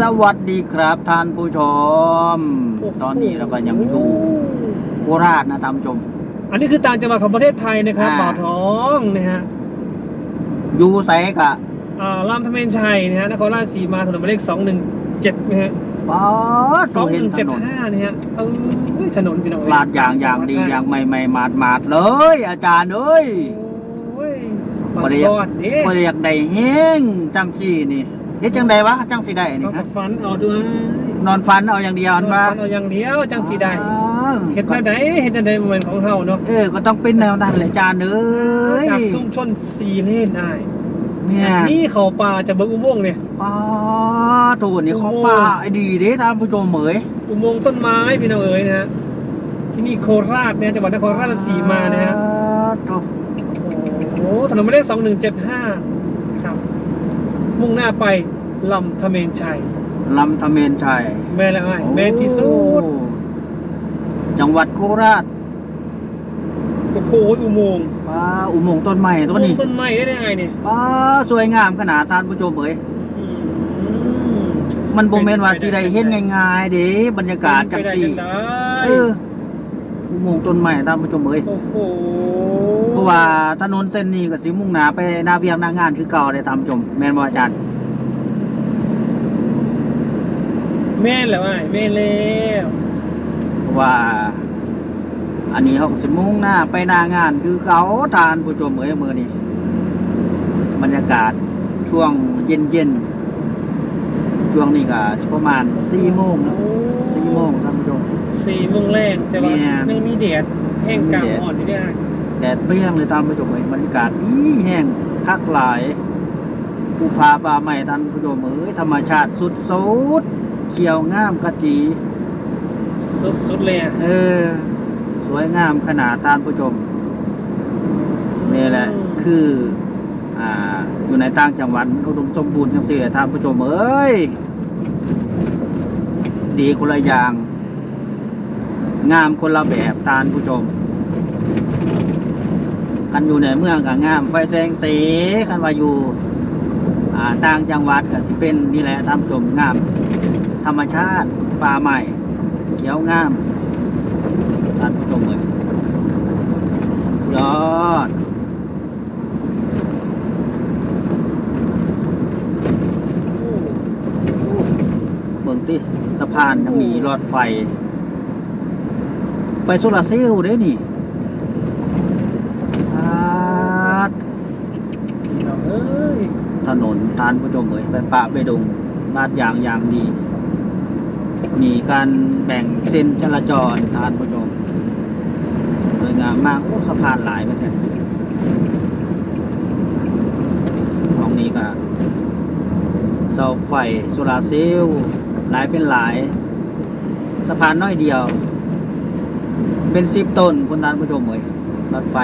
สวัสดีครับท่านผู้ชม โอ้โห ตอนนี้เราก็ยังอยู่โคราชนะท่านผู้ชม อันนี้คือต่างจังหวัดของประเทศไทยนะครับอ่า บ่าวท้องนะฮะอยู่ไสกะอ่ารามธเมนชัยนะฮะนครราชสีมาถนนหมายเลขสองหนึ่งเจ็ดนะฮะป๊อดสองเห็หนนึ่งถเจ็ดนนห้านะฮะเออถนนพี่น้องเอ้ยลาดยางอย่างดีอย่างใหม่ๆมาดมาดๆเลย อาจารย์เอ้ย โอ้ยบ่มาได้ซอดเด้พออยากได้เฮงจังซี่นี่ เฮ็ดจังใดวะจังสิได้เอานี่กัฮะบฟันเอาตัวนอนฝันเอาอย่างเดียวอันว่าฟันเอาอย่างเดียวจังสีได้อ๋อเห็ดมาได้เห็ดใดโมเมนต์ของเฮาเนาะเออ ก็ต้องเป็นแนวนั้นแหละอาจารย์เอ้ยจากซุ้มชนสีเลนได้เนี่ยนี่เขาป่าจะเบิกอุโมงค์เนี่ย ป้าโถูนี่เขาป้าไอ้ดีเด้ท่านผู้ชมเหมยอุโมงค์ต้นไม้พี่น้องเอ๋ยนะฮะที่นี่โคราชเนี่ยจังหวัดนครราชสีมานะฮะโถ่โอ้โหถนนหมายเลขสองหนึ่งเจ็ดห้าครับ มุ่งหน้าไปลำธเมนชัย ลำธเมนชัยแม่ละไอ้แม่ที่สุดโอ้จังหวัดโคราชโอ้โหอุโมงค์ป้าอุโมงค์ต้นไม้อุตัวโมนี้งค์ต้นไม้ได้ไงเนี่ยป้าสวยงามขนาดท่านผู้ชมเหมยอืมมันบ่แม่นว่าสิได้เห็นง่ายๆเด้บรรยากาศจังเป็นไปได้ซี่จังได้เอออุโมงค์ต้นไม้ท่านผู้ชมเหมยโอ้โห เพราะว่าถนนเส้นนี้ก็สิมุ่งหน้าไปหน้าเวียงหน้างานคือเก่าได้ท่านผู้ชมแม่นบ่อาจารย์ แม่นแล้วไอ้แม่นแล้วเพราะว่า อันนี้เขาก็สิมุ่งหน้าไปหน้างานคือเขาทานผู้ชมเอ๋ยมือนี้บรรยากาศช่วงเย็นเย็นๆช่วงนี้ก็สิประมาณสี่โมงนะสี่โมงท่านผู้ชม สี่โมงแรงแต่ว่าแม่น ยังมีแดดแห้งกลางมีแดดอ่อนอยู่ได้ แดดเปรี้ยงเลยท่านผู้ชมเอ๋ยบรรยากาศดีแห้งคักหลายภูพาป่าใหม่ท่านผู้ชมเอ๋ยธรรมชาติสุดสุดๆเขียวงามกระจีสุดๆเลยอะเออ สวยงามขนาดท่านผู้ชมนี่แหละ คือ อ่า อยู่ในต่างจังหวัดอุดมสมบูรณ์จังสี่ท่านผู้ชมเอ้ยดีคนละอย่าง งามคนละแบบท่านผู้ชม กันอยู่ในเมืองกับงาม ไฟแสงสีกันว่าอยู่อ่าต่างจังหวัดก็สิเป็นนี่แหละท่านผู้ชมงาม ธรรมชาติป่าใหม่เขียวงามท่านผู้ชมเลยสุดยอดเบิ่งติสะพานยังมีรถไฟ ไปโซลาเซลล์เด้นี่อาด พี่น้องเอ้ย ถนนทานผู้ชมเอ๋ยไปปะไปดงลาดยางยางดี มีการแบ่งเส้นจราจรทานผู้ชมสวยงามมากโอ้สะพานหลายไปแท้ตรงนี้ก็เสาไฟโซลาเซลล์หลายเป็นหลาย สะพานน้อยเดียว เป็นสิบต้นคุณทานผู้ชมเอ๋ยรถไฟ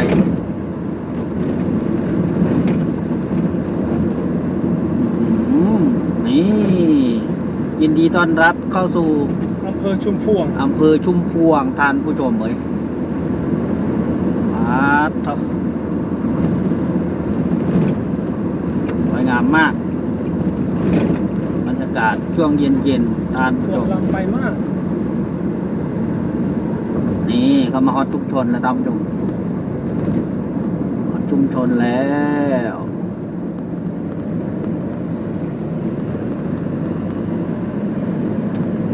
อืมนี่ ยินดีต้อนรับเข้าสู่อำเภอชุมพวงอำเภอชุมพวงทานผู้ชมเอ้ยอาทะสวยงามมากบรรยากาศช่วงเย็นๆทานผู้พชวงมลำไปมาก นี่เขามาฮอตชุมชนแล้วท่านผู้ชมฮอตชุมชนแล้ว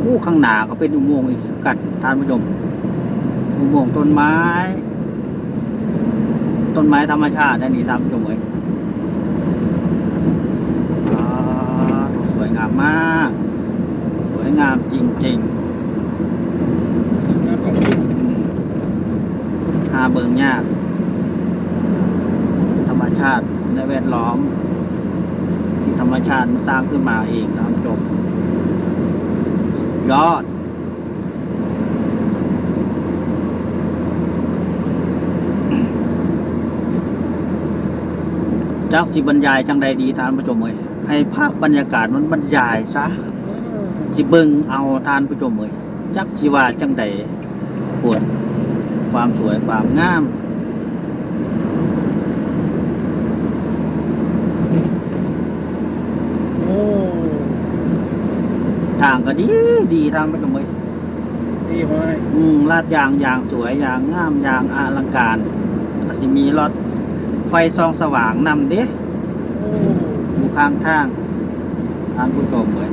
อู้ ข้างหน้าก็เป็นอุโมงค์อีกกันท่านผู้ชม อุโมงค์ต้นไม้ ต้นไม้ธรรมชาติอันนี้ท่านผู้ชมเอ้ยอ่าสวยงามมาก สวยงามจริงๆนะของจริงหาเบิงยาก ธรรมชาติและแวดล้อม ที่ธรรมชาติมันสร้างขึ้นมาเองนะครับจบสุด ยอด จักสิบรรยายจังใดดีท่านผู้ชมเอ้ยให้ภาพบรรยากาศมันบรรยายซะ สิเบิงเอาทานผู้ชมเอ้ยจักสิว่าจังใดปวดความสวยความงาม โอ้ ทาง ก็ดีดีทางไปตรงเลยดีไว้อืมลาดยางยางสวยยางงามยางอลังการก็สิมีรถไฟส่องสว่างนำเด้โอ้อยู่ข้างทางท่านผู้ชมเลย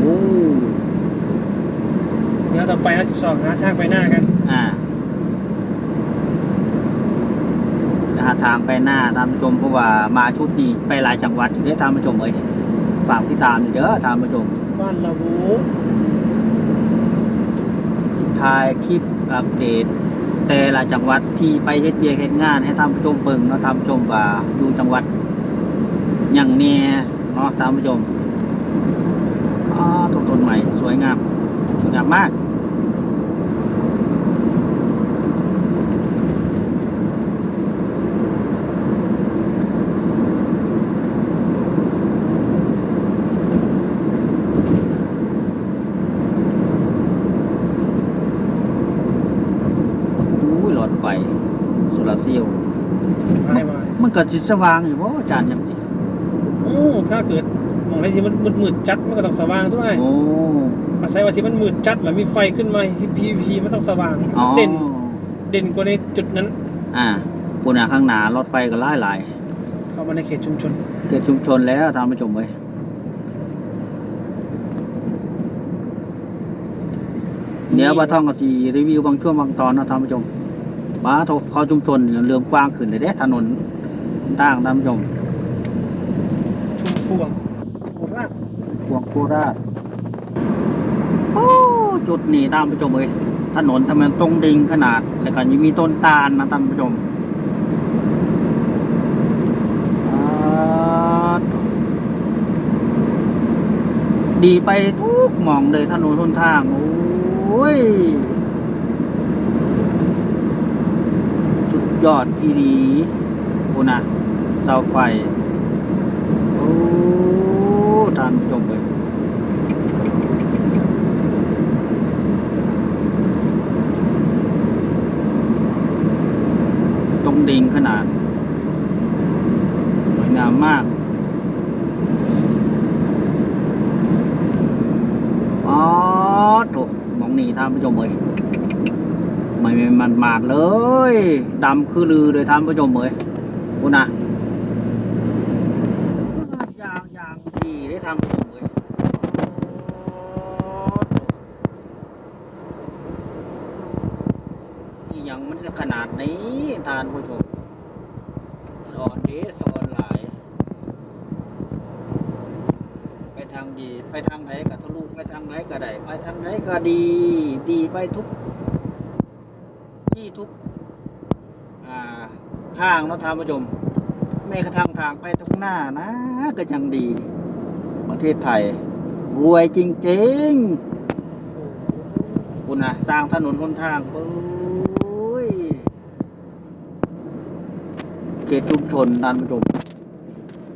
โอ้เดี๋ยวต่อไปเราจะสอบหาทางไปหน้ากัน อ่าจะหา ทางไปหน้าท่านผู้ชมเพราะว่ามาชุดนี้ไปหลายจังหวัดอยู่เด้อท่านผู้ชมเลยฝากที่ตามอยู่เด้อท่านผู้ชมบ้านละวูสุดท้ายคลิปอัปเดต แต่ละจังหวัดที่ไปเฮ็ดเบียกเฮ็ดงานให้ท่านผู้ชมเบิ่งเนาะท่านผู้ชมว่าอยู่จังหวัดหยังแน่เนาะท่านผู้ชมอ๋อต้นต้นใหม่สวยงามสวยงามมาก อุ้ยหลอดไฟโซ ลาร์เซลล์ไม่ไม่มันก็จิสว่างอยู่เพราะอาจารย์ยังสิโอ้ถ้าเกิดมองอะไรที่มันมืดมืดๆจัดมันก็ต้องสว่างด้วยโอ้อาศัยว่าที่มันมืดจัดแล้วมีไฟขึ้นมาที่พีพีมันต้องสว่างอ๋อเด่นเด่นกว่าในจุดนั้น อ่าปุ่นอะข้างหน้ารถไฟก็หลายหลายเข้ามาในเขตชุมชนเกิดชุมชนแล้วทางผู้ชมเว้ยเดี๋ยวบาท่องก็สิรีวิวบางช่วงบางตอนนะท่านผู้ชม บ้าโทเข้าชุมชนเนี่ยเริ่มกว้างขึ้นเลยเด้ถนนต่างท่านผู้ชมชุมพวงโคราชพวงโคราชโอ้จุดนี้ท่านผู้ชมเอ้ยถนนทำไมตรงดิ่งขนาด แล้วก็ยังมีต้นตาลนะท่านผู้ชมอ่าดีไปทุกหมองเลยถนนทนทาง โอ้ย สุด ยอดอีดีโอนะเสาไฟ โอ้ท่านผู้ชมเลยตรงดิ่งขนาด สวยงามมากอ๋อถูกมองนี่ท่านผู้ชมเลย ไม่ไม่มันมาดเลยดำคือลือเลยท่านผู้ชมเลยโอ้นะยางยางดีได้ทำผมเลยนี่ยังมันจะขนาดนี้ทานผู้ชมสอนเด้สอนหลาย ไปทางดี ไปทางไหนก็ทะลุไปทางไหนก็ได้ ไปทางไหนก็ดี ดีไปทุก ที่ทุกอ่าทางเนาะท่านผู้ชมแม้กระทั่งทางไปตรงหน้านะ ก็ยังดี ประเทศไทย รวยจริงๆคุณนะสร้างถนนหนทางปุ้ยเขตชุมชนนันผู้ชม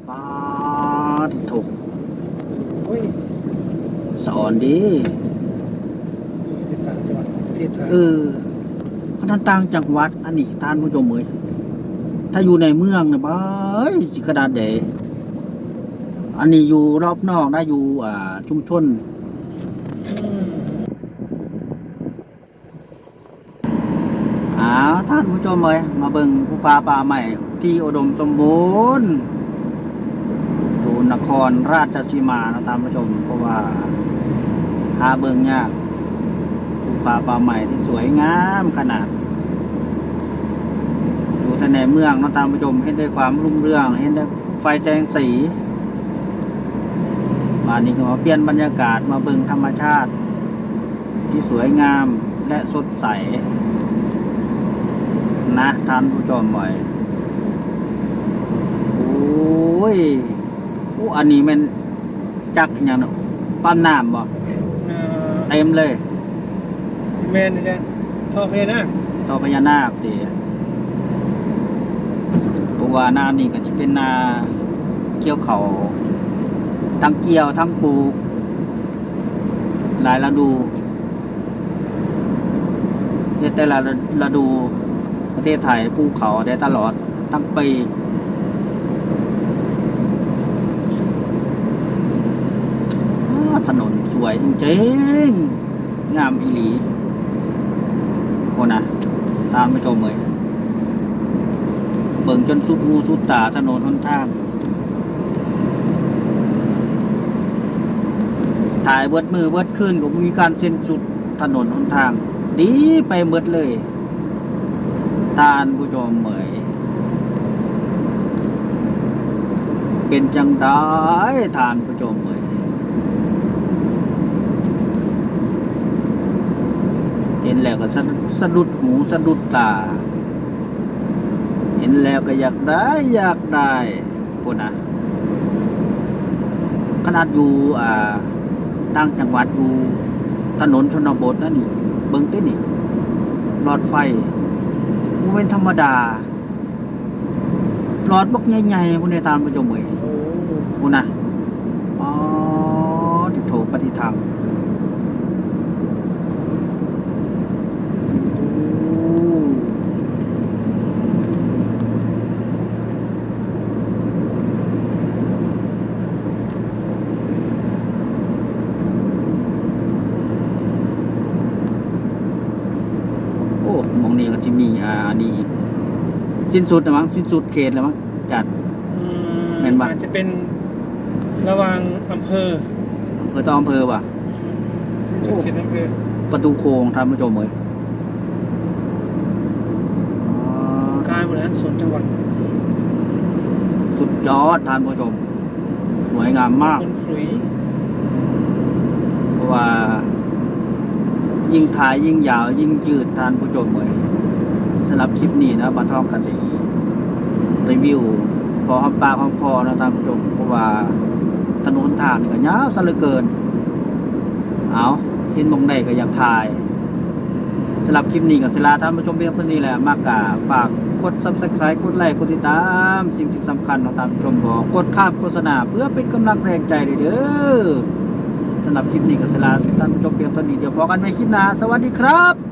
ป้าที่ถูกโอ้ยสอนดีนี่คือต่างจังหวัดของประเทศไทยเออ พนันต่างจังหวัด อันนี้ท่านผู้ชมเอ้ยถ้าอยู่ในเมืองนะบ้ายสิกระดาษเดอันนี้อยู่รอบนอกนะอยู่อ่าชุมชนอ้าท่านผู้ชมเลยมาเบิ่งผู้ปลาป่าใหม่ ที่อุดมสมบูรณ์อยู่นครราชสีมานะท่านผู้ชม เพราะว่าหาเบิ่งยากผู้ ปลาป่าใหม่ที่สวยงามขนาดอยู่แต่ในเมืองนะท่านผู้ชมเห็นได้ความรุ่งเรืองเห็นได้ไฟแสงสีมานี่ก็มาเปลี่ยนบรรยากาศมาเบิ่งธรรมชาติ ที่สวยงามและสดใส นะท่านผู้ชมบ่อยโอ้ยอู้อันนี้มันจักอหย่างเนาะปั๊มน้ำบ่อ่าเต็มเลย แมนใช่ท่อพยานาคต่อพยานาคเดียเพวานานี่ก็จะเป็นนาเกี่ยวเขาทั้งเกี่ยวทั้งปูหลายระดูเฮ็แต่ละระดูประเทศไทยปูเขาได้ตลอดทั้งปีถนนสวยจริงๆงามอีหลี คนนะตามไปชมเลยเบิ่งจนสุดหูสุดตาถนนหนทางถ่ายเบิดมือเบิดขึ้นก็มีการเส้นสุดถนนหนทาง ดีไปเบิดเลยทานผู้ชมเหมยเป็นจังได้ทานผู้ชมเหมยเห็น แล้วก็สะสะดุดหูสะดุดตา เห็นแล้วก็อยากได้อยากได้พูดนะขนาดอยู่อ่าต่างจังหวัดอยู่ถนนชนบทนั่นนี่เบิ่งเต้นนี่หลอดไฟมันเป็นธรรมดาหลอดบักใหญ่ๆพวกนี้ตามผู้ชมเว้ยโอ้พูดนะอ๋อที่โถปฏิธรรมโอ้โอ้ หมองนี้ก็จะมีอ่าอันนี้อีกสิ้นสุดแล้วมั้งสิ้นสุดเขตแล้วมั้งจัด อืแม่นบ่ อาจจะเป็นระหว่างอำเภออำเภอต่ออำเภอว่ะสิ้นสุดเขตอำเภอประตูโค้งท่านผู้ชมเลยอ๋อการบริหารส่วนจังหวัดสุดยอดท่านผู้ชม สวยงามมาก คนขลุยเพราะว่า ยิ่งถ่ายยิ่งยาวยิ่งยืดท่านผู้ชมเลย สำหรับคลิปนี้นะบันทองกสิรีวิว พอหอมปากหอมคอนะท่านผู้ชมเพราะว่าถนนทางนี่ก็ยาวซะเหลือเกิน เอาเห็นมองใดก็อยากถ่ายสำหรับคลิปนี้กับศิลาท่านผู้ชมเพียงเท่านี้แหละมากกาฝากกด subscribe กดไลค์กดติดตามสิ่งที่สำคัญของท่านผู้ชมบอกกดข้ามโฆษณาเพื่อเป็นกำลังแรงใจเลยเด้อสำหรับคลิปนี้กับศิลาท่านผู้ชมเพียงเท่านี้เดี๋ยวพอกันใหม่คลิปหน้าสวัสดีครับ